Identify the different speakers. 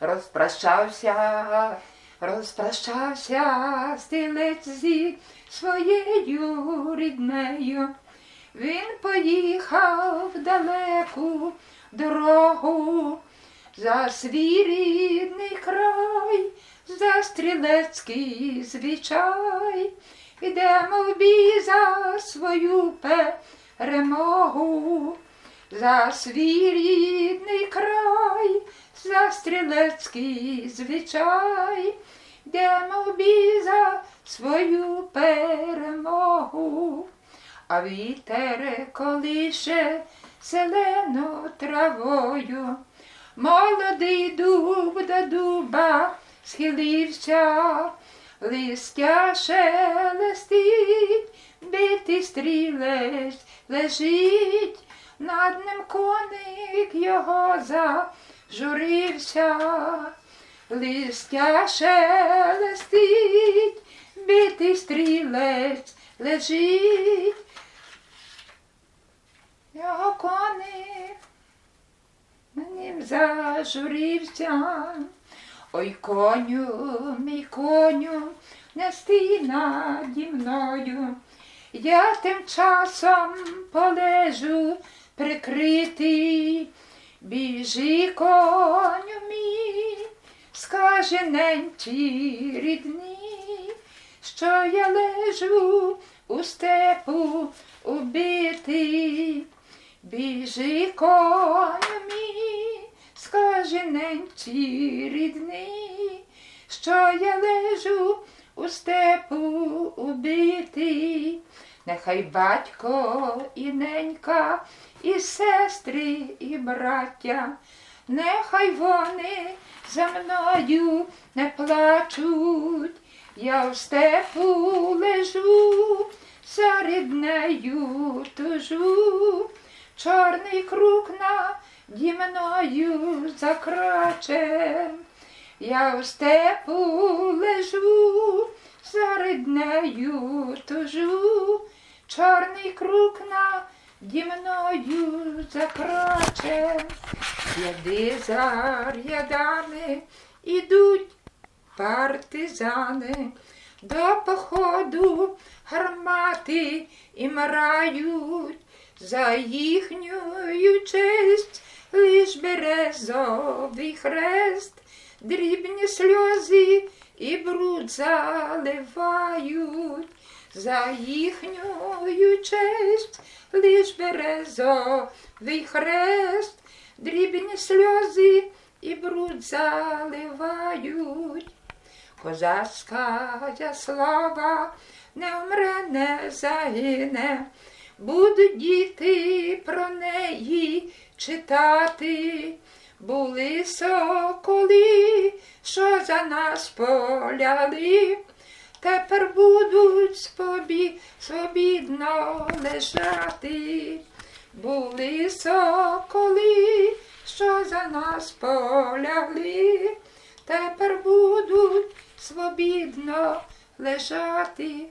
Speaker 1: розпрощався, розпрощався стілець зі своєю ріднею. Він поїхав далеку дорогу за свій рідний край, за стрілецький звичай. Ідемо в бій за свою перемогу, за свій рідний за стрілецький звичай. Йдемо в за свою перемогу. А вітер колише зелену травою, молодий дуб до дуба схилився, листя шелестить, битий стрілець лежить, над ним коник його зажурився, листя шелестить, битий стрілець лежить. Його коник на ним зажурився. Ой, коню, мій коню, не стій наді мною. Я тим часом полежу прикритий. Біжи, коню мій, скаже ненці рідні, що я лежу у степу убитий. Біжи, коню мій, скаже ненці рідний, що я лежу у степу. Нехай батько і ненька, і сестри, і браття, нехай вони за мною не плачуть, я в степу лежу, за ріднею тужу, чорний круг наді мною закраче, я в степу лежу, за ріднею тужу, чорний круг наді мною закраче, ряди за рядами ідуть партизани, до походу гармати і мрають, за їхньою честь лиш березовий хрест, дрібні сльози і бруд заливають, за їхньою честь лиш березовий хрест, дрібні сльози і бруд заливають. Козацька слава не вмре, не загине, будуть діти про неї читати. Були соколи, що за нас поляли, тепер будуть спобі, свобідно лежати. Були соколи, що за нас полягли, тепер будуть свобідно лежати.